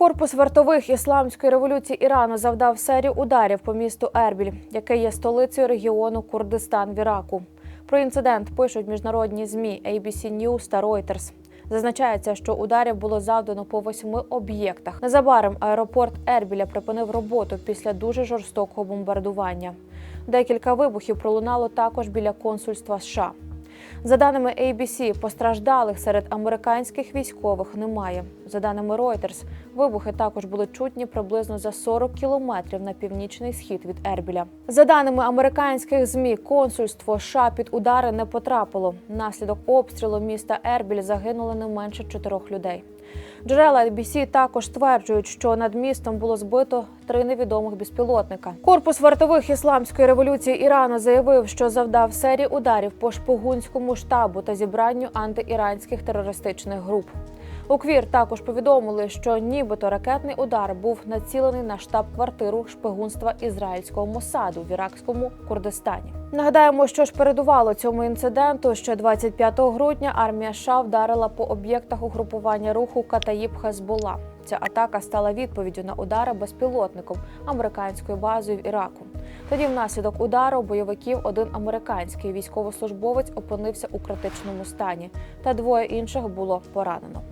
Корпус вартових ісламської революції Ірану завдав серію ударів по місту Ербіль, яке є столицею регіону Курдистан в Іраку. Про інцидент пишуть міжнародні змі ABC News та Reuters. Зазначається, що ударів було завдано по восьми об'єктах. Незабаром аеропорт Ербіля припинив роботу після дуже жорстокого бомбардування. Декілька вибухів пролунало також біля консульства США. За даними ABC, постраждалих серед американських військових немає. За даними Reuters, вибухи також були чутні приблизно за 40 кілометрів на північний схід від Ербіля. За даними американських змі, консульство США під удари не потрапило. Внаслідок обстрілу міста Ербіль загинуло не менше чотирьох людей. Джерела ABC також стверджують, що над містом було збито три невідомих безпілотника. Корпус вартових ісламської революції Ірану заявив, що завдав серії ударів по шпигунському штабу та зібранню антиіранських терористичних груп. У КВІР також повідомили, що нібито ракетний удар був націлений на штаб-квартиру шпигунства ізраїльського Мосаду в іракському Курдистані. Нагадаємо, що ж передувало цьому інциденту. Ще 25 грудня армія США вдарила по об'єктах угрупування руху Катаїб Хезбола. Ця атака стала відповіддю на удари безпілотником американською базою в Іраку. Тоді, внаслідок удару бойовиків, один американський військовослужбовець опинився у критичному стані, та двоє інших було поранено.